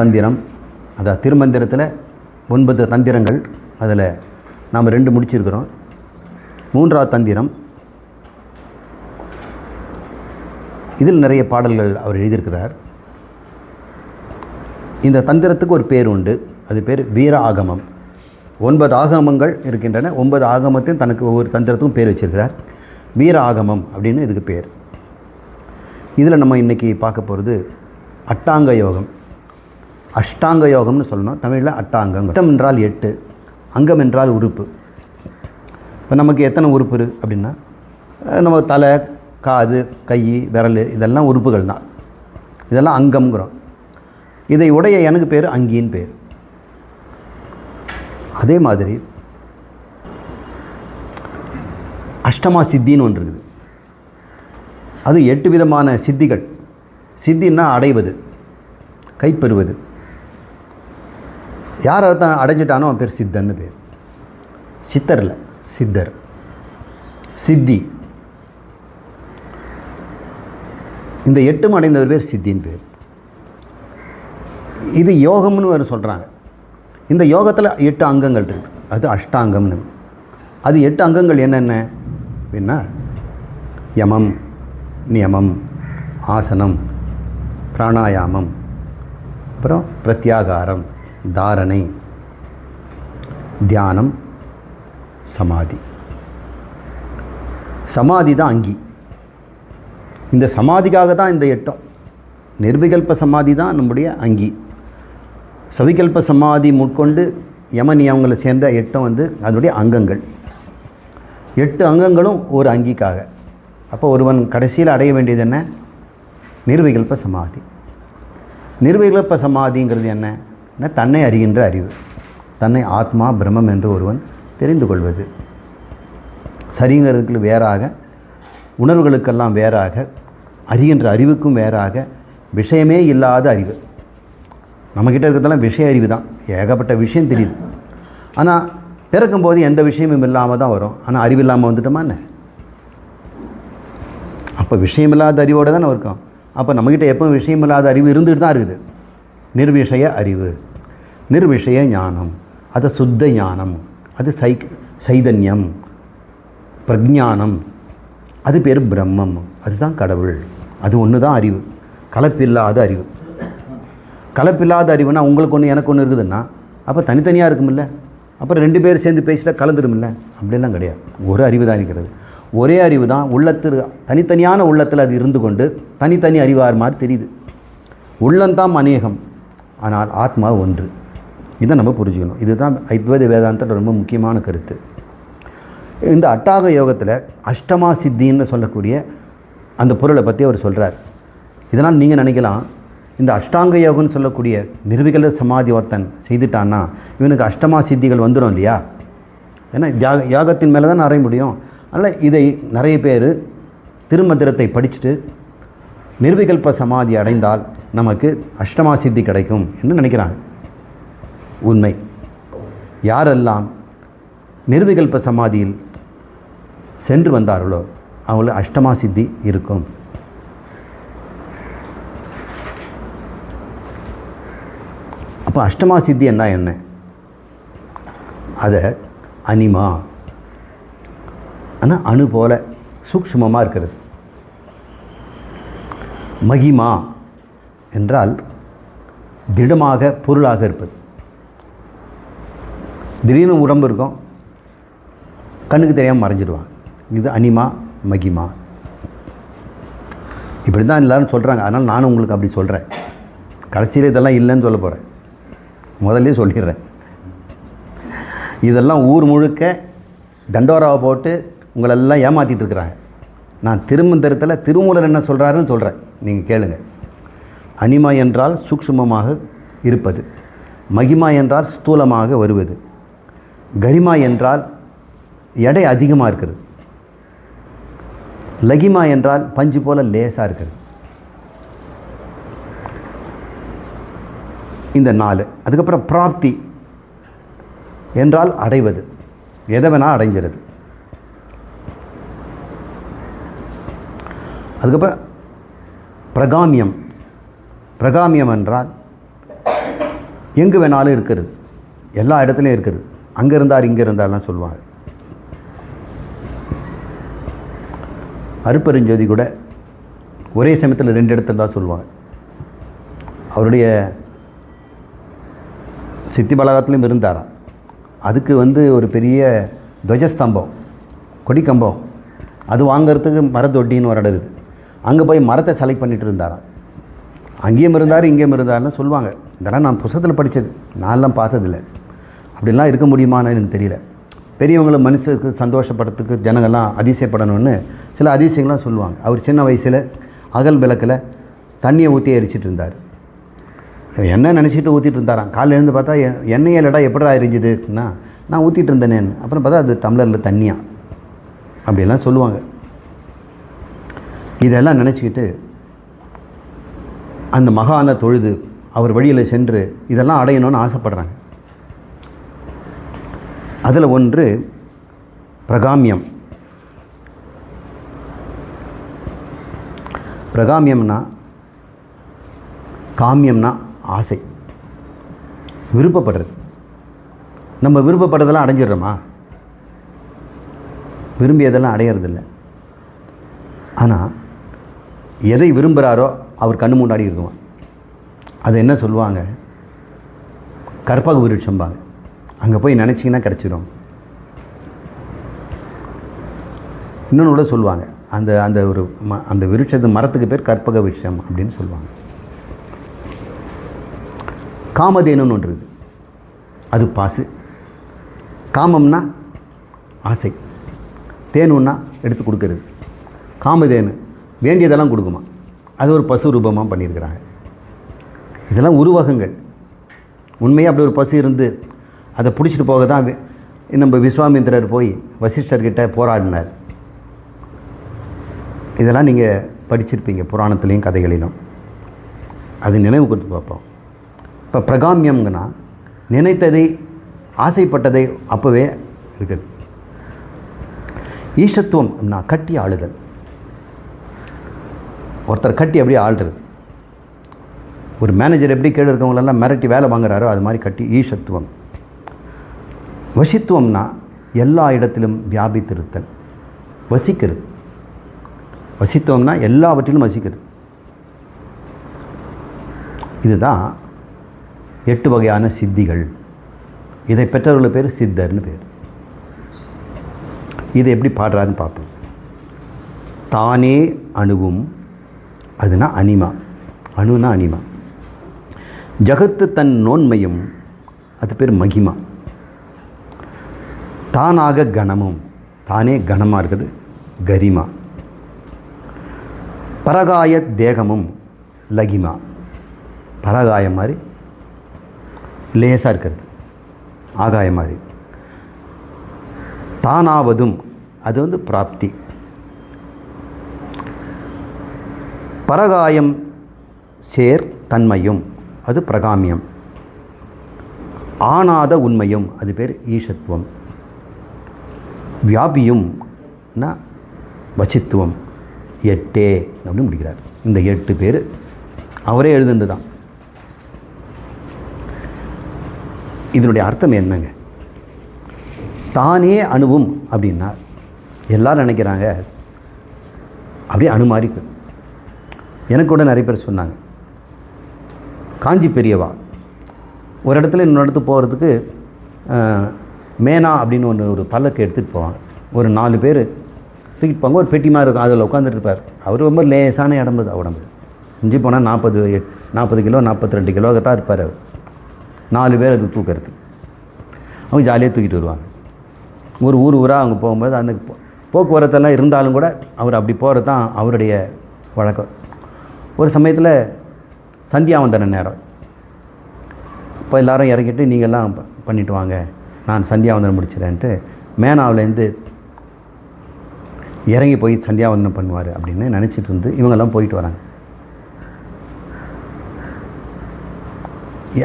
தந்திரம். அதாவது திருமந்திரத்தில் ஒன்பது தந்திரங்கள். அதில் நாம் ரெண்டு முடிச்சிருக்கிறோம். மூன்றாவது தந்திரம். இதில் நிறைய பாடல்கள் அவர் எழுதியிருக்கிறார். இந்த தந்திரத்துக்கு ஒரு பேர் உண்டு. அது பேர் வீர ஆகமம் ஒன்பது ஆகமங்கள் இருக்கின்றன. ஒன்பது ஆகமத்தையும் தனக்கு ஒவ்வொரு தந்திரத்துக்கும் பேர் வச்சிருக்கிறார். வீர ஆகமம் அப்படின்னு இதுக்கு பேர். இதில் நம்ம இன்றைக்கி பார்க்க போகிறது அட்டாங்க யோகம். அஷ்டாங்க யோகம்னு சொல்லணும். தமிழில் அட்டாங்கம் அட்டம் என்றால் எட்டு அங்கம் என்றால் உறுப்பு. இப்போ நமக்கு எத்தனை உறுப்பு இரு அப்படின்னா நம்ம தலை காது கை விரல் இதெல்லாம் உறுப்புகள் தான். இதெல்லாம் அங்கம்ங்கிறோம். இதை உடைய எனக்கு பேர் அங்கின்னு பேர். அதே மாதிரி அஷ்டமா சித்தின்னு ஒன்று இருக்குது. அது எட்டு விதமான சித்திகள். சித்தின்னா அடைவது கைப்பெறுவது யார் ஒருத்தன் அடைஞ்சிட்டானோ அவன் பேர் சித்தன்னு பேர். சித்தரில் சித்தர். சித்தி. இந்த எட்டும் அடைந்தவர் பேர் சித்தின்னு பேர். இது யோகம்னு வேறு சொல்கிறாங்க இந்த யோகத்தில் எட்டு அங்கங்கள் இருக்குது அது அஷ்டாங்கம்னு. அது எட்டு அங்கங்கள் என்னென்ன? அப்படின்னா யமம் நியமம் ஆசனம் பிராணாயாமம் அப்புறம் பிரத்யாகாரம் தாரணை தியானம் சமாதி. சமாதி தான் அங்கி. இந்த சமாதிக்காக தான் இந்த எட்டம். நிர்விகல்ப சமாதி தான் நம்முடைய அங்கி. சவிகல்ப சமாதி முட்கொண்டு யமனி நியமங்களை சேர்ந்த எட்டம் வந்து அதனுடைய அங்கங்கள். எட்டு அங்கங்களும் ஒரு அங்கிக்காக. அப்போ ஒருவன் கடைசியில் அடைய வேண்டியது என்ன? நிர்விகல்ப சமாதி. நிர்விகல்ப சமாதிங்கிறது என்ன? தன்னை அறிகின்ற அறிவு தன்னை ஆத்மா பிரம்மம் என்று ஒருவன் தெரிந்து கொள்வது. சரிங்கிறதுக்கு வேறாக உணர்வுகளுக்கெல்லாம் வேறாக அறிகின்ற அறிவுக்கும் வேறாக விஷயமே இல்லாத அறிவு. நம்மக்கிட்ட இருக்கிறதெல்லாம் விஷய அறிவு தான். ஏகப்பட்ட விஷயம் தெரியுது. ஆனால் பிறக்கும்போது எந்த விஷயமும் இல்லாமல் தான் வரும். ஆனால் அறிவு இல்லாமல் வந்துட்டோமா என்ன? அப்போ விஷயம் இல்லாத அறிவோடு தானே இருக்கோம். அப்போ நம்மக்கிட்ட எப்போ விஷயம் இல்லாத அறிவு இருந்துகிட்டு தான் இருக்குது. நிர்விஷய அறிவு. நிர்விஷய ஞானம். அது சுத்த ஞானம். அது சை சைதன்யம். பிரஜானம் அது பேர் பிரம்மம். அதுதான் கடவுள். அது ஒன்று தான் அறிவு. கலப்பில்லாத அறிவு. கலப்பில்லாத அறிவுனா உங்களுக்கு ஒன்று எனக்கு ஒன்று இருக்குதுன்னா அப்போ தனித்தனியாக இருக்குமில்ல? அப்புறம் ரெண்டு பேர் சேர்ந்து பேசிட்டா கலந்துருமில்ல அப்படிலாம் கிடையாது. ஒரு அறிவு தான் இருக்கிறது. ஒரே அறிவு தான் உள்ளத்தில் தனித்தனியான உள்ளத்தில் அது இருந்து கொண்டு தனித்தனி அறிவார் மாதிரி தெரியுது. உள்ளந்தான் அநேகம். ஆனால் ஆத்மா ஒன்று. இதை நம்ம புரிஞ்சுக்கணும். இதுதான் அத்வைத வேதாந்தோட ரொம்ப முக்கியமான கருத்து. இந்த அட்டாக யோகத்தில் அஷ்டமா சித்தின்னு சொல்லக்கூடிய அந்த பொருளை பற்றி அவர் சொல்கிறார் இதனால் நீங்கள் நினைக்கலாம் இந்த அஷ்டாங்க யோகம்னு சொல்லக்கூடிய நிர்விகல சமாதி ஒருத்தன் செய்துட்டான்னா இவனுக்கு அஷ்டமா சித்திகள் வந்துடும் இல்லையா? ஏன்னா யாக யாகத்தின் மேலே தான் நிறைய முடியும். அதனால் இதை நிறைய பேர் திருமந்திரத்தை படிச்சுட்டு நிர்விகல்ப சமாதி அடைந்தால் நமக்கு அஷ்டமா சித்தி கிடைக்கும் என்று நினைக்கிறாங்க. உண்மை. யாரெல்லாம் நிர்விகல்ப சமாதியில் சென்று வந்தார்களோ அவங்களுக்கு அஷ்டமா சித்தி இருக்கும். அப்போ அஷ்டமா சித்தி என்ன என்ன? அதை அனிமா. ஆனால் அணு போல சூக்ஷ்மமாக இருக்கிறது. மகிமா என்றால் திடமாக பொருளாக இருப்பது. திடீர்னு உடம்பு இருக்கும் கண்ணுக்கு தெரியாமல் மறைஞ்சிடுவான். இது அனிமா மகிமா. இப்படி தான் எல்லோரும் சொல்கிறாங்க அதனால் நானும் உங்களுக்கு அப்படி சொல்கிறேன் கடைசியில் இதெல்லாம் இல்லைன்னு சொல்ல போகிறேன் முதல்ல சொல்லிடுறேன். இதெல்லாம் ஊர் முழுக்க தண்டோராவை போட்டு உங்களெல்லாம் ஏமாற்றிட்டு இருக்கிறாங்க. நான் திருமந்திரத்தில் திருமூலர் என்ன சொல்கிறாருன்னு சொல்கிறேன் நீங்கள் கேளுங்க. அனிமா என்றால் சூக்ஷ்மமாக இருப்பது. மகிமா என்றால் ஸ்தூலமாக வருவது. கரிமா என்றால் எடை அதிகமாக இருக்கிறது. லகிமா என்றால் பஞ்சு போல லேசாக இருக்கிறது. இந்த நாலு. அதுக்கப்புறம் பிராப்தி என்றால் அடைவது. எதை வேணால் அடைஞ்சிருது. அதுக்கப்புறம் பிரகாமியம். பிரகாமியம் என்றால் எங்கே வேணாலும் இருக்கிறது. எல்லா இடத்துலையும் இருக்கிறது. அங்கே இருந்தார் இங்கே இருந்தார்லாம் சொல்லுவாங்க. அருப்பெருஞ்சோதி கூட ஒரே சமயத்தில் ரெண்டு இடத்துல தான் சொல்லுவாங்க. அவருடைய சித்தி பலகத்திலும் இருந்தாராம். அதுக்கு வந்து ஒரு பெரிய துவஜஸ்தம்பம் கொடிக்கம்பம் அது வாங்கிறதுக்கு மரத்தொட்டின்னு ஒரு இடம் இருக்குது. அங்கே போய் மரத்தை செலக்ட் பண்ணிட்டு இருந்தாராம். அங்கேயும் இருந்தார் இங்கேயும் இருந்தார்னு சொல்லுவாங்க. இதெல்லாம் நான் புஸ்தத்தில் படித்தது நான்லாம் பார்த்ததில்ல. அப்படிலாம் இருக்க முடியுமான்னு எனக்கு தெரியல. பெரியவங்களை மனுஷருக்கு சந்தோஷப்படுறதுக்கு ஜனங்கள்லாம் அதிசயப்படணும்னு சில அதிசயங்கள்லாம் சொல்லுவாங்க. அவர் சின்ன வயசில் அகல் விளக்கில் தண்ணியை ஊற்றி எரிச்சிட்டு இருந்தார். எண்ணெய் நினச்சிட்டு ஊற்றிட்டு இருந்தாராம்? காலைல எழுந்து பார்த்தா எ- எண்ணெயே இல்லடா எப்படா எரிஞ்சுதுன்னா நான் ஊற்றிட்டு இருந்தேனேன்னு. அப்புறம் பார்த்தா அது டம்ளரில் தண்ணியாக அப்படிலாம் சொல்லுவாங்க. இதெல்லாம் நினச்சிக்கிட்டு அந்த மகான தொழுது அவர் வழியில் சென்று இதெல்லாம் அடையணும்னு ஆசைப்பட்றாங்க. அதில் ஒன்று பிரகாமியம். பிரகாமியம்னா காமியம்னா ஆசை. விருப்பப்படுறது. நம்ம விருப்பப்படுறதெல்லாம் அடைஞ்சிடுறோமா? விரும்பியதெல்லாம் அடையிறதில்ல. ஆனால் எதை விரும்புகிறாரோ அவர் கண்ணு முன்னாடி இருக்குமா அது என்ன சொல்லுவாங்க? கற்பக விருட்சம்பாங்க அங்கே போய் நினச்சிங்கன்னா கிடச்சிடும் இன்னொன்று கூட சொல்லுவாங்க. அந்த அந்த ஒரு ம அந்த விருட்சத்து மரத்துக்கு பேர் கற்பக விருஷம் அப்படின்னு சொல்லுவாங்க. காமதேனுன்னு ஒன்று இருக்குது. அது பாசு. காமம்னா ஆசை. தேனுன்னா எடுத்து கொடுக்கறது. காமதேனு வேண்டியதெல்லாம் கொடுக்குமா? அது ஒரு பசு ரூபமாக பண்ணியிருக்கிறாங்க. இதெல்லாம் உருவகங்கள். உண்மையாக அப்படி ஒரு பசு இருந்து அதை பிடிச்சிட்டு போக தான் நம்ம விஸ்வாமித்திரர் போய் வசிஷ்டர்கிட்ட போராடினார். இதெல்லாம் நீங்கள் படிச்சிருப்பீங்க புராணத்துலேயும் கதைகளிலும். அது நினைவு கொடுத்து பார்ப்போம். இப்போ பிரகாமியம்னா நினைத்ததை ஆசைப்பட்டதை அப்போவே இருக்குது. ஈஷத்துவம்னா கட்டி ஆளுதல். ஒருத்தர் கட்டி அப்படியே ஆள்றது. ஒரு மேனேஜர் எப்படி கீழே இருக்கவங்களெல்லாம் மிரட்டி வேலை வாங்குறாரோ அது மாதிரி கட்டி ஈஷத்துவம். வசித்துவம்னா எல்லா இடத்திலும் வியாபித்திருத்தல் வசிக்கிறது. வசித்துவம்னா எல்லாவற்றிலும் வசிக்கிறது. இதுதான் எட்டு வகையான சித்திகள். இதை பெற்றவர்கள் பேர் சித்தர்னு பேர். இதை எப்படி பாடுறாருன்னு பார்ப்போம். தானே அணுவும் அதுனா அனிமா. அணுனா அனிமா. ஜகத்து தன் நோன்மையும் அது பேர் மகிமா. தானாக கணமும் தானே கணமாக இருக்குது? கரிமா. பரகாய தேகமும் லகிமா. பரகாயம் மாதிரி லேசாக இருக்கிறது. ஆகாயம் மாதிரி. தானாவதும் அது வந்து பிராப்தி. பரகாயம் சேர் தன்மையும் அது பிரகாமியம். ஆனாத உண்மையும் அது பேர் ஈஷத்துவம். வியாபியும் வசித்துவம். எட்டே அப்படின்னு முடிக்கிறார். இந்த எட்டு பேர் அவரே எழுதுந்து தான் இதனுடைய அர்த்தம் என்னங்க? தானே அணுவும் அப்படின்னா எல்லாரும் நினைக்கிறாங்க. அப்படியே அணு எனக்கு கூட நிறைய பேர் சொன்னாங்க. காஞ்சி பெரியவா ஒரு இடத்துல இன்னொரு இடத்துக்கு போகிறதுக்கு மேனா அப்படின்னு ஒன்று ஒரு பல்லக்கு எடுத்துகிட்டு போவாங்க ஒரு நாலு பேர் தூக்கிட்டு போங்க ஒரு பெட்டி மாதிரி இருக்கும். அதில் உட்காந்துட்டு இருப்பார். அவர் ரொம்ப லேசான இடம்பு அது உடம்பு. இஞ்சி போனால் நாற்பது நாற்பது கிலோ நாற்பத்தி ரெண்டு கிலோ தான் இருப்பார் அவர். நாலு பேர் அது தூக்கிறது அவங்க ஜாலியாக தூக்கிட்டு வருவாங்க. ஒரு ஊர் ஊராக அவங்க போகும்போது அந்த போக்குவரத்தெல்லாம் இருந்தாலும் கூட அவர் அப்படி போகிறது தான் அவருடைய வழக்கம். ஒரு சமயத்தில் சந்தியாவந்தன நேரம். இப்போ எல்லாரும் இறக்கிட்டு நீங்கள்லாம் பண்ணிவிட்டு பண்ணிட்டு வாங்க. நான் சந்தியாவந்தனம் முடிச்சிடேன்ட்டு மேனாவிலேருந்து இறங்கி போய் சந்தியாவந்தனம் பண்ணுவார் அப்படின்னு நினச்சிட்டு இருந்து இவங்கெல்லாம் போயிட்டு வராங்க.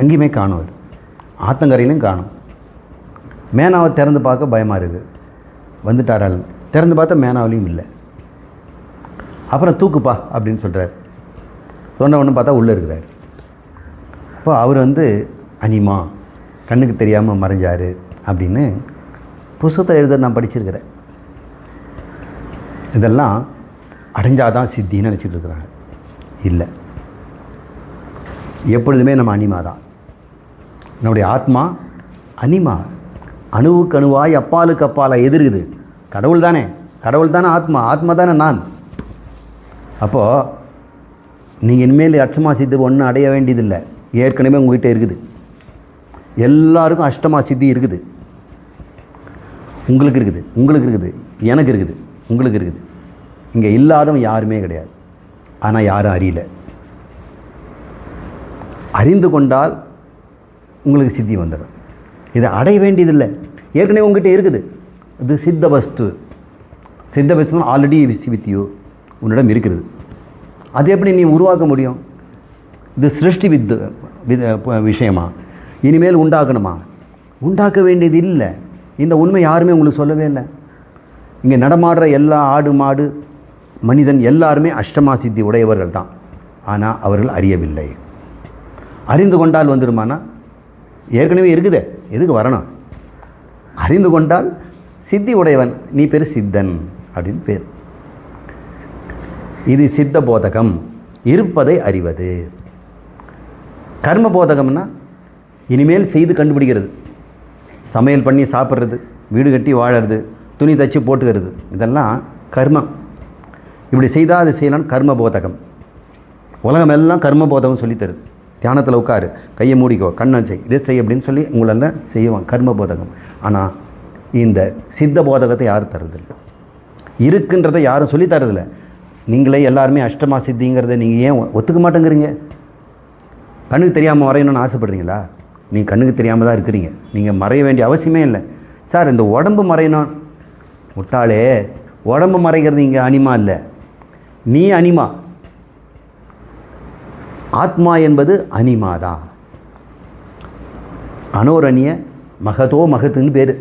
எங்கேயுமே காணும் அவர். ஆத்தங்கரையிலும் காணும். மேனாவை திறந்து பார்க்க பயமாக இருக்குது. வந்துட்டாரால் திறந்து பார்த்தா மேனாவிலையும் இல்லை. அப்புறம் தூக்குப்பா அப்படின்னு சொல்கிறார் சொன்ன ஒன்று பார்த்தா உள்ளே இருக்கிறார். அப்போ அவர் வந்து அனிமா கண்ணுக்கு தெரியாமல் மறைஞ்சார். அப்படின்னு புஸ்தகத்தை எழுத நான் படிச்சிருக்கிறேன். இதெல்லாம் அடைஞ்சாதான் சித்தின்னு நினச்சிட்டு இருக்கிறாங்க. இல்லை. எப்பொழுதுமே நம்ம அனிமா தான் நம்முடைய ஆத்மா அனிமா. அணுவுக்கு அணுவாய் அப்பாலுக்கு அப்பால எதிர்க்குது. கடவுள் தானே. கடவுள் தானே ஆத்மா. ஆத்மா தானே நான். அப்போது நீங்கள் இனிமேல் அஷ்டமா சித்தி ஒன்றும் அடைய வேண்டியதில்லை. ஏற்கனவே உங்ககிட்ட இருக்குது. எல்லாருக்கும் அஷ்டமா சித்தி இருக்குது. உங்களுக்கு இருக்குது உங்களுக்கு இருக்குது எனக்கு இருக்குது உங்களுக்கு இருக்குது. இங்கே இல்லாதவன் யாருமே கிடையாது. ஆனால் யாரும் அறியல. அறிந்து கொண்டால் உங்களுக்கு சித்தி வந்துடும். இதை அடைய வேண்டியதில்லை. ஏற்கனவே உங்ககிட்ட இருக்குது. இது சித்த வஸ்து. சித்த வஸ்து ஆல்ரெடி விசி வித்தியோ உன்னிடம் இருக்கிறது அது எப்படி நீ உருவாக்க முடியும்? இது சிருஷ்டி வித் வித் விஷயமா? இனிமேல் உண்டாக்கணுமா? உண்டாக்க வேண்டியது இல்லை. இந்த உண்மை யாருமே உங்களுக்கு சொல்லவே இல்லை. இங்கே நடமாடுற எல்லா ஆடு மாடு மனிதன் எல்லாருமே அஷ்டமா சித்தி உடையவர்கள் தான். ஆனால் அவர்கள் அறியவில்லை. அறிந்து கொண்டால் வந்துடுமானா ஏற்கனவே இருக்குதே. எதுக்கு வரணும்? அறிந்து கொண்டால் சித்தி உடையவன் நீ பேர் சித்தன் அப்படின்னு பேர். இது சித்த போதகம். இருப்பதை அறிவது. கர்ம போதகம்னா இனிமேல் செய்து கண்டுபிடிக்கிறது. சமையல் பண்ணி சாப்பிட்றது வீடு கட்டி வாழறது துணி தச்சு போட்டுக்கிறது இதெல்லாம் கர்மம் இப்படி செய்தால் அது செய்யலாம்னு கர்ம போதகம் உலகம் எல்லாம் கர்ம போதகம் சொல்லித்தருது. தியானத்தில் உட்காரு கையை மூடிக்கோ கண்ணை செய் இதை செய் அப்படின்னு சொல்லி உங்களெல்லாம் செய்வாங்க கர்ம போதகம் ஆனால் இந்த சித்த போதகத்தை யாரும் தரதில்லை இருக்குன்றதை யாரும் சொல்லி தரதில்லை நீங்களே எல்லாருமே அஷ்டமா சித்திங்கிறத நீங்கள் ஏன் ஒத்துக்க மாட்டேங்கிறீங்க? கண்ணுக்கு தெரியாமல் வரையணும்னு ஆசைப்படுறீங்களா? நீங்கள் கண்ணுக்கு தெரியாமல் தான் இருக்கிறீங்க. நீங்கள் மறைய வேண்டிய அவசியமே இல்லை. சார் இந்த உடம்பு மறையணும் முட்டாளே உடம்பு மறைக்கிறது இங்கே அனிமா இல்லை. நீ அனிமா. ஆத்மா என்பது அனிமா தான். அனோரணிய மகதோ மகத்துன்னு பேர்.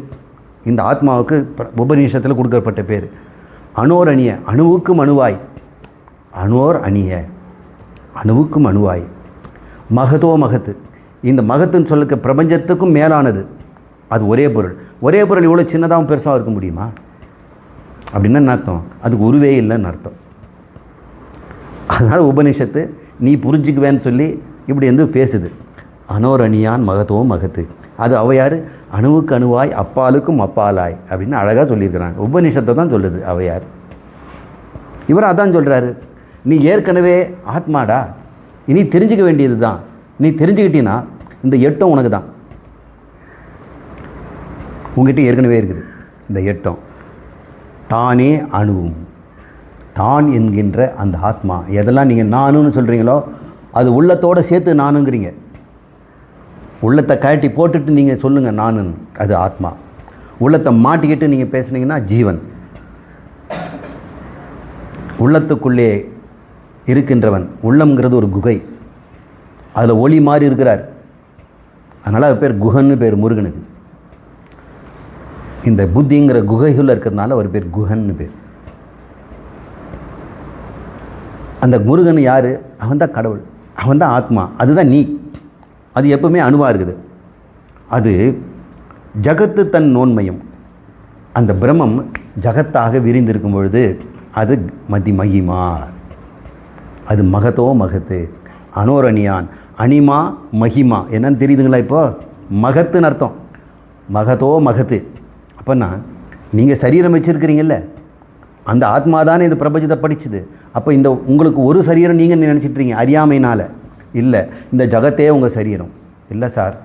இந்த ஆத்மாவுக்கு உபநிஷத்தில் கொடுக்கப்பட்ட பேர். அனோரணிய அணுவுக்கும் அணுவாய் அணோர் அணிய அணுவுக்கும் அணுவாய் மகதோ மகத்து. இந்த மகத்துன்னு சொல்லுக்கு பிரபஞ்சத்துக்கும் மேலானது. அது ஒரே பொருள். ஒரே பொருள் இவ்வளோ சின்னதாகவும் பெருசாக இருக்க முடியுமா? அப்படின்னு அர்த்தம்? அதுக்கு உருவே இல்லைன்னு அர்த்தம். அதனால் உபனிஷத்து நீ புரிஞ்சுக்குவேன்னு சொல்லி இப்படி வந்து பேசுது. அனோரணியான் மகத்துவம் மகத்து. அது அவையார் அணுவுக்கு அணுவாய் அப்பாலுக்கும் அப்பாலாய் அப்படின்னு அழகாக சொல்லியிருக்கிறாங்க. உபநிஷத்தை தான் சொல்லுது அவையார் இவர் அதான் சொல்கிறாரு நீ ஏற்கனவே ஆத்மாடா. இனி தெரிஞ்சுக்க வேண்டியது தான் நீ தெரிஞ்சுக்கிட்டீன்னா இந்த எட்டம் உனக்கு தான் உங்ககிட்ட ஏற்கனவே இருக்குது. இந்த எட்டம் தானே அணுவும். தான் என்கின்ற அந்த ஆத்மா. எதெல்லாம் நீங்கள் நானுன்னு சொல்கிறீங்களோ அது உள்ளத்தோடு சேர்த்து நானுங்கிறீங்க. உள்ளத்தை கழட்டி போட்டுட்டு நீங்கள் சொல்லுங்கள் நானுன்னு. அது ஆத்மா. உள்ளத்தை மாட்டிக்கிட்டு நீங்கள் பேசுனீங்கன்னா ஜீவன். உள்ளத்துக்குள்ளே இருக்கின்றவன். உள்ளம்ங்கிறது ஒரு குகை. அதில் ஒளி மாறி இருக்கிறார். அதனால் அவர் பேர் குஹன்னு பேர் முருகனுக்கு. இந்த புத்திங்கிற குகைகளில் இருக்கிறதுனால ஒரு பேர் குஹன்னு பேர். அந்த முருகன் யார்? அவன் தான் கடவுள். அவன் தான் ஆத்மா. அதுதான் நீ. அது எப்பவுமே அணுவாக இருக்குது. அது ஜகத்து தன் நோன்மையும். அந்த பிரம்மம் ஜகத்தாக விரிந்திருக்கும் பொழுது அது மதி மகிமா. அது மகத்தோ மகத்து. அனோரணியான். அனிமா மகிமா. என்னன்னு தெரியுதுங்களா இப்போ? மகத்துன்னு அர்த்தம். மகதோ மகத்து. அப்போன்னா நீங்கள் சரீரம் வச்சுருக்கிறீங்கல்ல? அந்த ஆத்மா தானே இந்த பிரபஞ்சத்தை படிச்சுது. அப்போ இந்த உங்களுக்கு ஒரு சரீரம் நீங்கள் நினச்சிட்றீங்க அறியாமைனால் இல்லை இந்த ஜகத்தே உங்கள் சரீரம். இல்லை சார்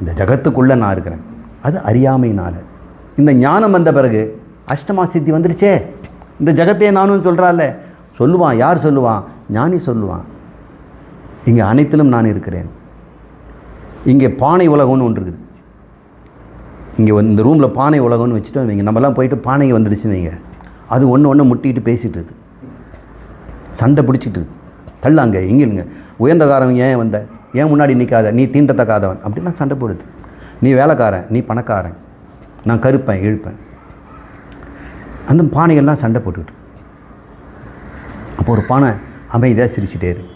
இந்த ஜகத்துக்குள்ளே நான் இருக்கிறேன். அது அறியாமையினால். இந்த ஞானம் வந்த பிறகு அஷ்டமா சித்தி வந்துடுச்சே. இந்த ஜகத்தே நானும் சொல்கிறாள்ல சொல்லுவான் யார் சொல்லுவான்? ஞானி சொல்லுவான். இங்கே அனைத்திலும் நான் இருக்கிறேன். இங்கே பானை உலகம்னு ஒன்று இருக்குது. இங்கே இந்த ரூமில் பானை உலகம்னு வச்சுட்டு வைங்க நம்மலாம் போயிட்டு பானைக்கு வந்துடுச்சுன்னு வைங்க. அது ஒன்று ஒன்று முட்டிக்கிட்டு பேசிகிட்டு இருக்குது சண்டை பிடிச்சிட்டு இருக்குது தள்ளாங்க அங்கே எங்கிருங்க உயர்ந்தகாரன் ஏன் வந்த? ஏன் முன்னாடி நிற்காத நீ தீண்டத்தக்காதவன். அப்படிலாம் சண்டை போடுது. நீ வேலைக்காரன் நீ பணக்காரன். நான் கருப்பேன் இழுப்பேன். அந்த பானைகள்லாம் சண்டை போட்டுக்கிட்டு அப்போ ஒரு பானை அமைதியாக சிரிச்சுட்டே இருக்கு.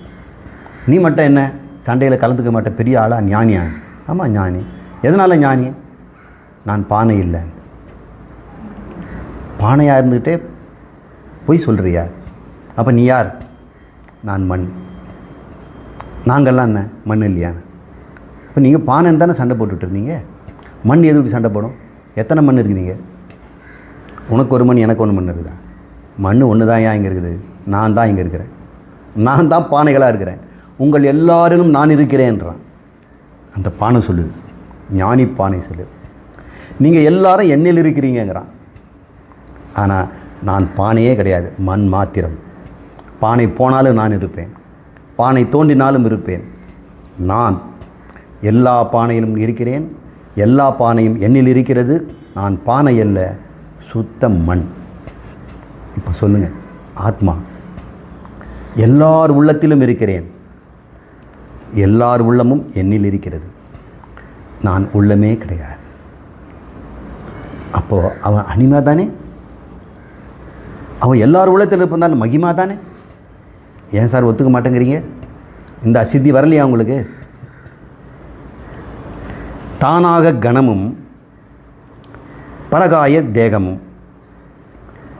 நீ மட்டும் என்ன? சண்டையில் கலந்துக்க மாட்ட பெரிய ஆளாக ஞானியா ஆமாம் ஞானி. எதனால் ஞானி? நான் பானை இல்லை. பானையாக இருந்துக்கிட்டே பொய் சொல்கிறியா அப்போ நீ யார்? நான் மண். நாங்கள்லாம் என்ன? மண் இல்லையான்னு இப்போ நீங்கள் பானைன்னு தானே சண்டை போட்டுட்டு இருந்தீங்க? மண் எது இப்படி சண்டை போடும்? எத்தனை மண் இருக்குதுங்க உனக்கு ஒரு மண் எனக்கு ஒன்று மண் இருக்குதா? மண் ஒன்று தான் ஏன் இங்கே இருக்குது? நான் தான் இங்கே இருக்கிறேன். நான் தான் பானைகளாக இருக்கிறேன். உங்கள் எல்லாரிலும் நான் இருக்கிறேன்றான் அந்த பானை சொல்லுது. ஞானி பானை சொல்லுது. நீங்கள் எல்லாரும் என்னில் இருக்கிறீங்கிறான் ஆனால் நான் பானையே கிடையாது. மண் மாத்திரம். பானை போனாலும் நான் இருப்பேன். பானை தோண்டினாலும் இருப்பேன். நான் எல்லா பானையிலும் இருக்கிறேன். எல்லா பானையும் என்னில் இருக்கிறது. நான் பானை அல்ல சுத்த மண். இப்போ சொல்லுங்கள் ஆத்மா. எல்லார் உள்ளத்திலும் இருக்கிறேன். எல்லார் உள்ளமும் என்னில் இருக்கிறது. நான் உள்ளமே கிடையாது. அப்போது அவன் அனிமா தானே? அவன் எல்லார் உள்ளத்தில் இருப்பதால் மகிமா தானே? ஏன் சார் ஒத்துக்க மாட்டேங்கிறீங்க? இந்த அசித்தி வரலையா உங்களுக்கு? தானாக கணமும் பரகாய தேகமும்.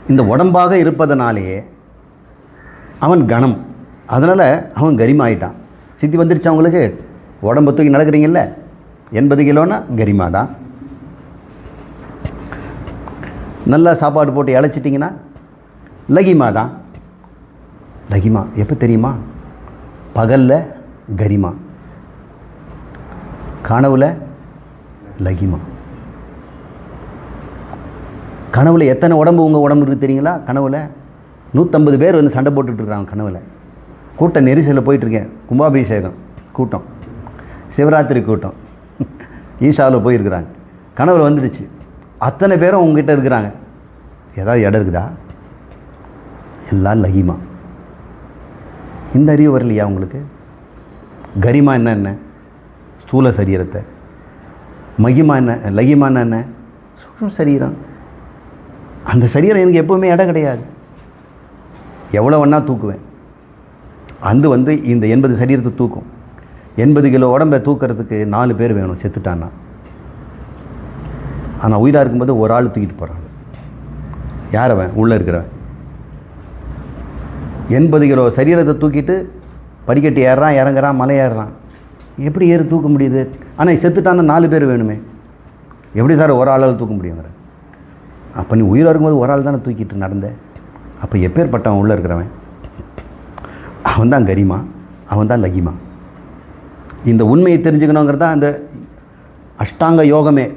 இந்த உடம்பாக இருப்பதனாலேயே அவன் கணம் அதனால் அவன் கரிமாயிட்டான். சித்தி வந்துருச்சா அவங்களுக்கு உடம்பை தூக்கி நடக்கிறீங்கல்ல? எண்பது கிலோனா கரிமா தான் நல்லா சாப்பாடு போட்டு இழைச்சிட்டிங்கன்னா லகிமா தான் லகிமா எப்போ தெரியுமா? பகலில் கரிமா. கனவுல லகிமா. கனவுல எத்தனை உடம்பு உங்கள் உடம்பு இருக்குது தெரியுங்களா? கனவுல நூற்றம்பது பேர் வந்து சண்டை போட்டுட்ருக்காங்க கனவுல. கூட்ட நெரிசலில் போயிட்டுருக்கேன். கும்பாபிஷேகம் கூட்டம். சிவராத்திரி கூட்டம். ஈஷாவில் போயிருக்கிறாங்க. கனவில் வந்துடுச்சு. அத்தனை பேரும் உங்ககிட்ட இருக்கிறாங்க. ஏதாவது இடம் இருக்குதா? எல்லாம் லகிமா. இந்த அறிவு வரலையா உங்களுக்கு? கரிமா என்ன என்ன? ஸ்தூல சரீரத்தை. மகிமா என்ன லகிமா என்ன சூக்ஷ்ம சரீரம். அந்த சரீரம் எனக்கு எப்போவுமே இடம் கிடையாது. எவ்வளோ வேணால் தூக்குவேன். அது வந்து இந்த எண்பது சரீரத்தை தூக்கும். எண்பது கிலோ உடம்பை தூக்கிறதுக்கு நாலு பேர் வேணும் செத்துட்டான்னா. ஆனால் உயிராக இருக்கும்போது ஒரு ஆள் தூக்கிட்டு போகிறாங்க யார் அவன்? உள்ளே இருக்கிறவன். எண்பது கிலோ சரீரத்தை தூக்கிட்டு படிக்கட்டு ஏறுறான் இறங்குறான் மலை ஏறுறான். எப்படி ஏறி தூக்க முடியுது? ஆனால் செத்துட்டான்னா நாலு பேர் வேணுமே. எப்படி சார் ஒரு ஆளால் தூக்க முடியுங்கிற? அப்போ நீ உயிராக இருக்கும்போது ஒரு ஆள் தானே தூக்கிட்டு நடந்த? அப்போ எப்பேற்பட்டவன் உள்ளே இருக்கிறவன்? அவன் தான் கரிமா அவன் தான் லகிமா. இந்த உண்மையை தெரிஞ்சுக்கணுங்கிறது தான் அந்த அஷ்டாங்க யோகமே.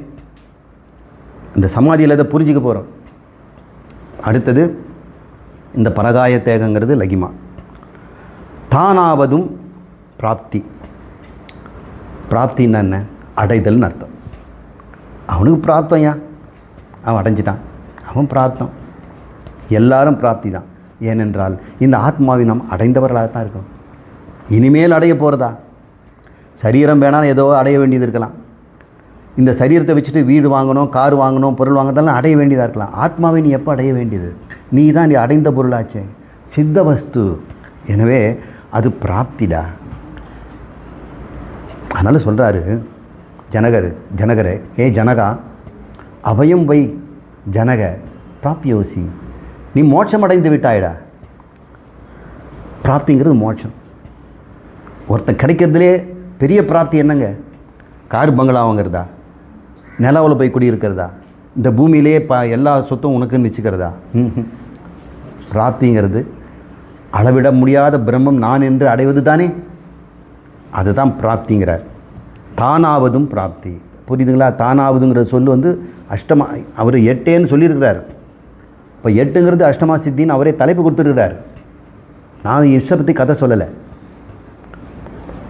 இந்த சமாதியில் இதை புரிஞ்சுக்க போகிறோம் அடுத்தது இந்த பரகாய தேகங்கிறது லகிமா. தானாவதும் பிராப்தி. பிராப்தின்னா என்ன? அடைதல்னு அர்த்தம். அவனுக்கு பிராப்தம் ஏன்? அவன் அடைஞ்சிட்டான். அவன் பிராப்தம். எல்லாரும் பிராப்தி தான். ஏனென்றால் இந்த ஆத்மாவை நாம் அடைந்தவர்களாக தான் இருக்கணும் இனிமேல் அடைய போகிறதா சரீரம் வேணாலும் ஏதோ அடைய வேண்டியது இருக்கலாம். இந்த சரீரத்தை வச்சுட்டு வீடு வாங்கணும் கார் வாங்கணும் பொருள் வாங்குறதெல்லாம் அடைய வேண்டியதாக இருக்கலாம். ஆத்மாவை நீ எப்போ அடைய வேண்டியது? நீ தான் நீ அடைந்த பொருளாச்சே. சித்த வஸ்து. எனவே அது பிராப்திடா. அதனால் சொல்கிறாரு ஜனகர் ஜனகரே ஏ ஜனகா அபயம் வை ஜனக பிராப்யோசி நீ மோட்சம் அடைந்து விட்டாயடா. பிராப்திங்கிறது மோட்சம். ஒருத்தன் கிடைக்கிறதுலே பெரிய பிராப்தி என்னங்க? கார் பங்களா வாங்குறதா? நிலவில் போய் குடியிருக்கிறதா? இந்த பூமியிலே ப எல்லா சொத்தும் உனக்குன்னு வச்சுக்கிறதா? பிராப்திங்கிறது அளவிட முடியாத பிரம்மம் நான் என்று அடைவது தானே அதுதான் பிராப்திங்கிறார். தானாவதும் பிராப்தி. புரியுதுங்களா? தானாவதுங்கிற சொல் வந்து அஷ்டமா அவர் எட்டேன்னு சொல்லியிருக்கிறார். இப்போ எட்டுங்கிறது அஷ்டமா சித்தின்னு அவரே தலைப்பு கொடுத்துருக்கிறார். நான் இஷ்டப்பத்தி கதை சொல்லலை.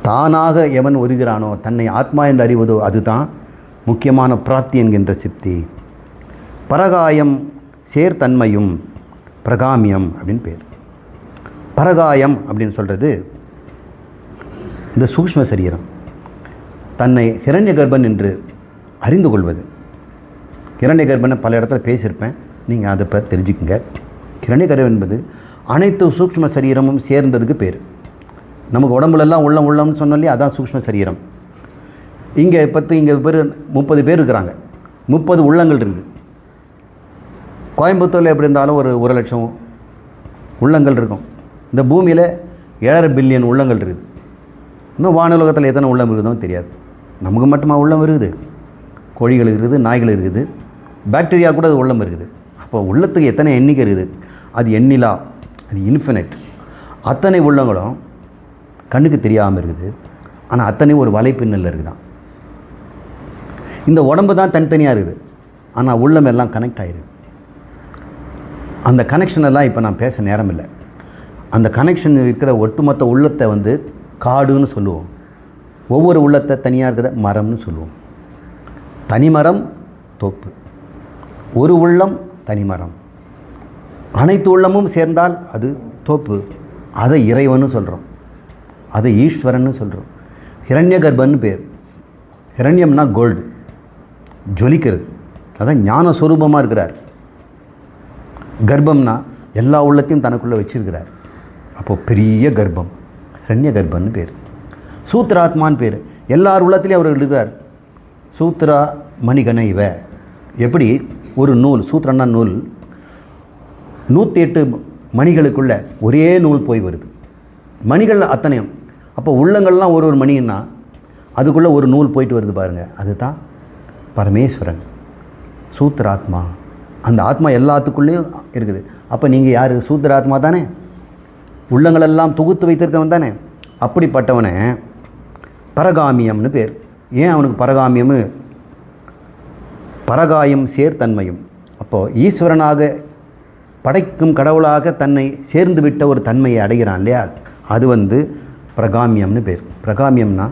தானாக எவன் ஒருகிறானோ தன்னை ஆத்மா என்று அறிவதோ அதுதான் முக்கியமான பிராப்தி என்கின்ற சித்தி. பரகாயம் சேர்த்தன்மையும் பிரகாமியம் அப்படின்னு பேர். பரகாயம் அப்படின்னு சொல்கிறது இந்த சூக்ஷ்ம சரீரம். தன்னை ஹிரண்ய கர்ப்பன் என்று அறிந்து கொள்வது. ஹிரண்ய கர்ப்பனை பல இடத்துல பேசியிருப்பேன். நீங்கள் அதை இப்போ தெரிஞ்சுக்குங்க. கிரணிகரம் என்பது அனைத்து சூக்ஷ்ம சரீரமும் சேர்ந்ததுக்கு பேர். நமக்கு உடம்புலெல்லாம் உள்ளம் உள்ளம்னு சொன்னாலே அதான் சூக்ஷ்ம சரீரம். இங்கே பத்து இங்கே பேர் முப்பது பேர் இருக்கிறாங்க. முப்பது உள்ளங்கள் இருக்குது. கோயம்புத்தூரில் எப்படி இருந்தாலும் ஒரு ஒரு லட்சம் உள்ளங்கள் இருக்கும். இந்த பூமியில் ஏழரை பில்லியன் உள்ளங்கள் இருக்குது. இன்னும் வானுலகத்தில் எத்தனை உள்ளம் இருக்குதோ தெரியாது. நமக்கு மட்டுமா உள்ளம் இருக்குது? கோழிகள் இருக்குது நாய்கள் இருக்குது. பாக்டீரியா கூட அது உள்ளம் இருக்குது. அப்போ உள்ளத்துக்கு எத்தனை எண்ணிக்கை இருக்குது? அது எண்ணிலா அது இன்ஃபினிட் அத்தனை உள்ளங்களும் கண்ணுக்கு தெரியாமல் இருக்குது. ஆனால் அத்தனை ஒரு வலைப்பின்னல் இருக்குதான். இந்த உடம்பு தான் தனித்தனியாக இருக்குது. ஆனால் உள்ளம் எல்லாம் கனெக்ட் ஆகிடுது அந்த கனெக்ஷன் எல்லாம் இப்போ நான் பேச நேரம் இல்லை அந்த கனெக்ஷன் இருக்கிற ஒட்டுமொத்த உள்ளத்தை வந்து காடுன்னு சொல்லுவோம். ஒவ்வொரு உள்ளத்தை தனியாக இருக்கிறத மரம்னு சொல்லுவோம். தனிமரம் தோப்பு. ஒரு உள்ளம் தனிமரம். அனைத்து உள்ளமும் சேர்ந்தால் அது தோப்பு. அதை இறைவன்னு சொல்கிறோம் அதை ஈஸ்வரன்னு சொல்கிறோம் ஹிரண்ய கர்ப்பன்னு பேர். ஹிரண்யம்னா கோல்டு ஜொலிக்கிறது. அதான் ஞான இருக்கிறார். கர்ப்பம்னா எல்லா உள்ளத்தையும் தனக்குள்ளே வச்சிருக்கிறார். அப்போது பெரிய கர்ப்பம். ஹிரண்ய கர்ப்பன்னு பேர். சூத்ராத்மான்னு பேர். எல்லார் உள்ளத்துலேயும் அவர் எழுதுகிறார் சூத்ரா மணிகண இவ. எப்படி? ஒரு நூல் சூத்திரன்னா நூல். நூற்றி எட்டு மணிகளுக்குள்ள ஒரே நூல் போய் வருது. மணிகள் அத்தனையும். அப்போ உள்ளங்கள்லாம் ஒரு ஒரு மணின்னா அதுக்குள்ளே ஒரு நூல் போயிட்டு வருது பாருங்கள் அதுதான் பரமேஸ்வரன். சூத்திராத்மா. அந்த ஆத்மா எல்லாத்துக்குள்ளேயும் இருக்குது. அப்போ நீங்கள் யார்? சூத்திராத்மா தானே? உள்ளங்களெல்லாம் தொகுத்து வைத்திருக்கவன் தானே? அப்படிப்பட்டவனை பரகாமியம்னு பேர். ஏன் அவனுக்கு பரகாமியம்னு பரகாயம் சேர்த்தன்மையும். அப்போது ஈஸ்வரனாக படைக்கும் கடவுளாக தன்னை சேர்ந்து விட்ட ஒரு தன்மையை அடைகிறான் இல்லையா? அது வந்து பிரகாமியம்னு பேர். பிரகாமியம்னா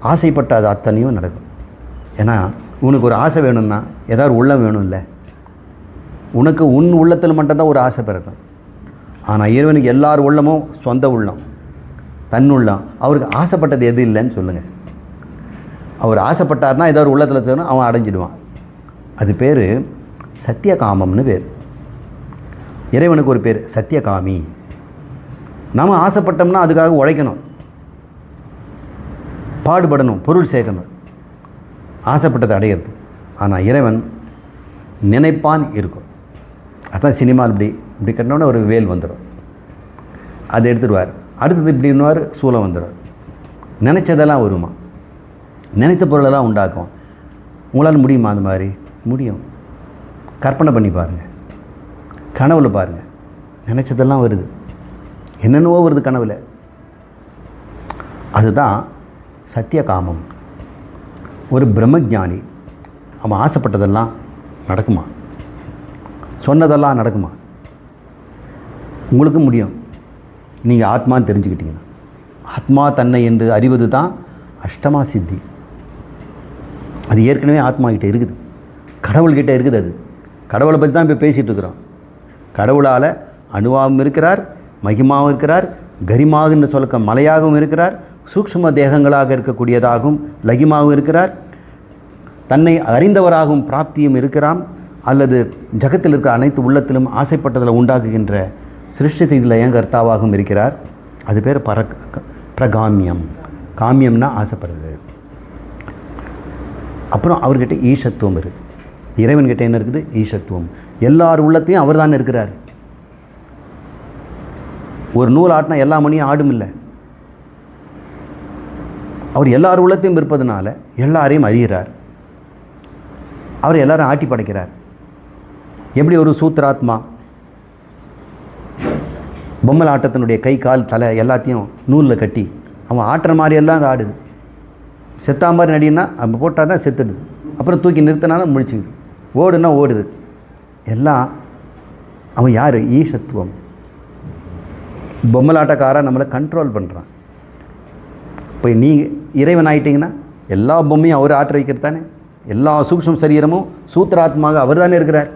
ஆசைப்பட்ட அது அத்தனையும் நடக்கும். ஏன்னா உனக்கு ஒரு ஆசை வேணும்னா ஏதாவது உள்ளம் வேணும் இல்லை உனக்கு உன் உள்ளத்தில் மட்டும்தான் ஒரு ஆசை பிறக்கும். ஆனால் இறைவனுக்கு எல்லார் உள்ளமும் சொந்த உள்ளம். தன் உள்ளம். அவருக்கு ஆசைப்பட்டது எது இல்லைன்னு சொல்லுங்கள் அவர் ஆசைப்பட்டார்னா ஏதாவது உள்ளத்தில் தோணும் அவன் அடைஞ்சிடுவான். அது பேர் சத்தியகாமம்னு பேர். இறைவனுக்கு ஒரு பேர் சத்தியகாமி. நாம் ஆசைப்பட்டோம்னா அதுக்காக உழைக்கணும். பாடுபடணும் பொருள் சேர்க்கணும். ஆசைப்பட்டதை அடையிறது. ஆனால் இறைவன் நினைப்பான் இருக்கும். அதான் சினிமா இப்படி இப்படி கட்டினோடனே ஒரு வேல் வந்துடும் அதை எடுத்துடுவார். அடுத்தது இப்படின்னுவார் சூலம் வந்துடும் நினச்சதெல்லாம் வருமா? நினைத்த பொருளெல்லாம் உண்டாக்கும். உங்களால் முடியுமா அந்த மாதிரி? முடியும். கற்பனை பண்ணி பாருங்கள் கனவில் பாருங்கள் நினச்சதெல்லாம் வருது. என்னென்னவோ வருது கனவில். அதுதான் சத்தியகாமம். ஒரு பிரம்மஜானி அவன் ஆசைப்பட்டதெல்லாம் நடக்குமா? சொன்னதெல்லாம் நடக்குமா? உங்களுக்கும் முடியும். நீங்கள் ஆத்மான்னு தெரிஞ்சுக்கிட்டீங்கன்னா. ஆத்மா தன்னை என்று அறிவது தான் அஷ்டமா சித்தி. அது ஏற்கனவே ஆத்மா கிட்டே இருக்குது. கடவுள்கிட்ட இருக்குது அது. கடவுளை பற்றி தான் இப்போ பேசிகிட்டு இருக்கிறோம். கடவுளால் அணுவாகவும் இருக்கிறார் மகிமாவும் இருக்கிறார் கரிமாகன்னு சொல்லக்க மலையாகவும் இருக்கிறார் சூக்ஷ்ம தேகங்களாக இருக்கக்கூடியதாகவும் லகிமாகவும் இருக்கிறார். தன்னை அறிந்தவராகவும் பிராப்தியும் இருக்கிறாம். அல்லது ஜகத்தில் இருக்கிற அனைத்து உள்ளத்திலும் ஆசைப்பட்டதில் உண்டாக்குகின்ற சிருஷ்டி ஏன் கர்த்தாவாகவும் இருக்கிறார். அது பேர் பர பிரகாமியம். காமியம்னா ஆசைப்படுறது. அப்புறம் அவர்கிட்ட ஈஷத்துவம் இருக்குது இறைவன்கிட்ட என்ன இருக்குது? ஈஷத்துவம் எல்லார் உள்ளத்தையும் அவர் தான் இருக்கிறார். ஒரு நூல் ஆட்டினா எல்லா மணியும் ஆடும் இல்லை. அவர் எல்லார் உள்ளத்தையும் இருப்பதனால எல்லாரையும் அறிகிறார். அவர் எல்லாரும் ஆட்டி படைக்கிறார். எப்படி ஒரு சூத்திராத்மா பொம்மல் ஆட்டத்தினுடைய கை கால் தலை எல்லாத்தையும் நூலில் கட்டி அவன் ஆட்டுற மாதிரி எல்லாம் அது ஆடுது. செத்தா மாதிரி நடினா அவன் போட்டால் தான் செத்துடுது. அப்புறம் தூக்கி நிறுத்தினாலும் முடிச்சுக்குது ஓடுனா ஓடுது. எல்லாம் அவன் யார்? ஈசத்துவம். பொம்மலாட்டக்காரன் நம்மளை கண்ட்ரோல் பண்ணுறான் இப்போ நீ இறைவன் ஆயிட்டிங்கன்னா எல்லா பொம்மையும் அவர் ஆற்ற வைக்கிறது தானே? எல்லா சூக்ஷம் சரீரமும் சூத்திராத்மாக அவர் தானே இருக்கிறார்.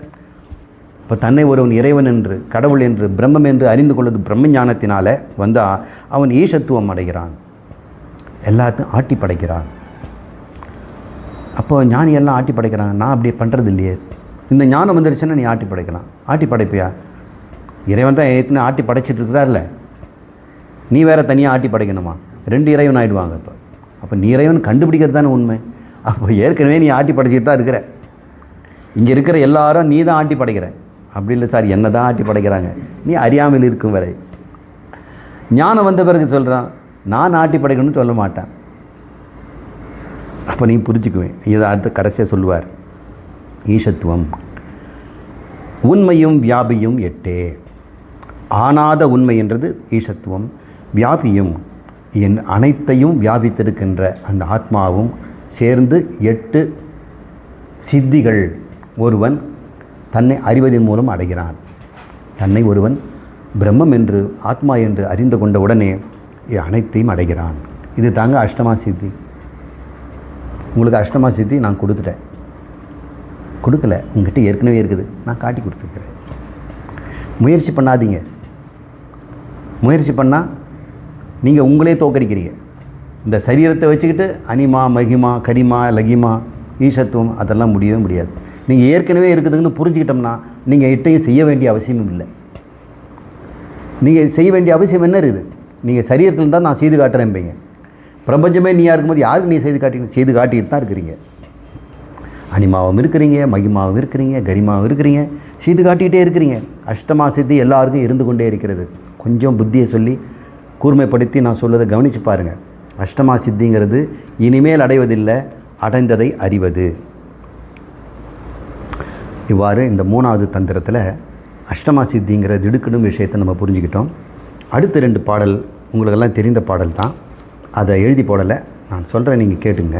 இப்போ தன்னை ஒருவன் இறைவன் என்று கடவுள் என்று பிரம்மம் என்று அறிந்து கொள்வது பிரம்ம ஞானத்தினால வந்தால் அவன் ஈசத்துவம் அடைகிறான். எல்லாத்தையும் ஆட்டி படைக்கிறான் அப்போ ஞானியெல்லாம் ஆட்டி படைக்கிறாங்க. நான் அப்படி பண்ணுறது இல்லையே இந்த ஞானம் வந்துருச்சுன்னா நீ ஆட்டி படைக்கலாம். ஆட்டி படைப்பியா? இறைவன் தான் ஏற்கனவே ஆட்டி படைச்சிட்டு இருக்கிறார்ல நீ வேறு தனியாக ஆட்டி படைக்கணுமா? ரெண்டு இறைவன் ஆகிடுவாங்க இப்போ அப்போ நீ இறைவன் கண்டுபிடிக்கிறது தானே உண்மை. அப்போ ஏற்கனவே நீ ஆட்டி படைச்சிட்டு தான் இருக்கிற. இங்கே இருக்கிற எல்லாரும் நீ தான் ஆட்டி படைக்கிற. அப்படி இல்லை சார் என்ன தான் ஆட்டி படைக்கிறாங்க. நீ அறியாமல் இருக்கும் வரை. ஞானம் வந்த பிறகு சொல்கிறான் நான் ஆட்டி படைக்கணும்னு சொல்ல மாட்டேன். அப்போ நீ புரிஞ்சுக்குவேன். இதை அடுத்து கடைசியாக சொல்லுவார். ஈஷத்துவம். உண்மையும் வியாபியும் எட்டே. ஆனாத உண்மை என்றது ஈஷத்துவம். வியாபியும் என் அனைத்தையும் வியாபித்திருக்கின்ற அந்த ஆத்மாவும் சேர்ந்து எட்டு சித்திகள். ஒருவன் தன்னை அறிவதன் மூலம் அடைகிறான். தன்னை ஒருவன் பிரம்மம் என்று ஆத்மா என்று அறிந்து கொண்ட உடனே இது அனைத்தையும் அடைகிறான். இது தாங்க அஷ்டமா சித்தி. உங்களுக்கு அஷ்டமா சித்தி நான் கொடுத்துட்டேன். கொடுக்கல. உங்ககிட்ட ஏற்கனவே இருக்குது. நான் காட்டி கொடுத்துருக்குறேன். முயற்சி பண்ணாதீங்க. முயற்சி பண்ணால் நீங்கள் உங்களே தோக்கடிக்கிறீங்க. இந்த சரீரத்தை வச்சுக்கிட்டு அனிமா மகிமா கரிமா லகிமா ஈஷத்துவம் அதெல்லாம் முடியவே முடியாது. நீங்கள் ஏற்கனவே இருக்குதுங்கன்னு புரிஞ்சுக்கிட்டோம்னா நீங்கள் எட்டையும் செய்ய வேண்டிய அவசியமும் இல்லை. நீங்கள் செய்ய வேண்டிய அவசியம் என்ன இருக்குது? நீங்கள் சரீரத்தில் தான் நான் செய்து காட்டுறேன்பீங்க பிரபஞ்சமே நீயாக இருக்கும்போது யாருக்கு நீ செய்து காட்டி செய்து காட்டிட்டு தான் இருக்கிறீங்க? அனிமாவும் இருக்கிறீங்க மகிமாவும் இருக்கிறீங்க கரிமாவும் இருக்கிறீங்க. செய்து காட்டிக்கிட்டே இருக்கிறீங்க. அஷ்டமா சித்தி எல்லாருக்கும் இருந்து கொண்டே இருக்கிறது. கொஞ்சம் புத்தியை சொல்லி கூர்மைப்படுத்தி நான் சொல்வதை கவனித்து பாருங்கள் அஷ்டமா சித்திங்கிறது இனிமேல் அடைவதில்லை அடைந்ததை அறிவது. இவ்வாறு இந்த மூணாவது தந்திரத்தில் அஷ்டமா சித்திங்கிற திடுக்கிடும் விஷயத்தை நம்ம புரிஞ்சுக்கிட்டோம். அடுத்த ரெண்டு பாடல் உங்களுக்கெல்லாம் தெரிந்த பாடல் தான் அதை எழுதி போடலை. நான் சொல்கிறேன் நீங்கள் கேட்டுங்க.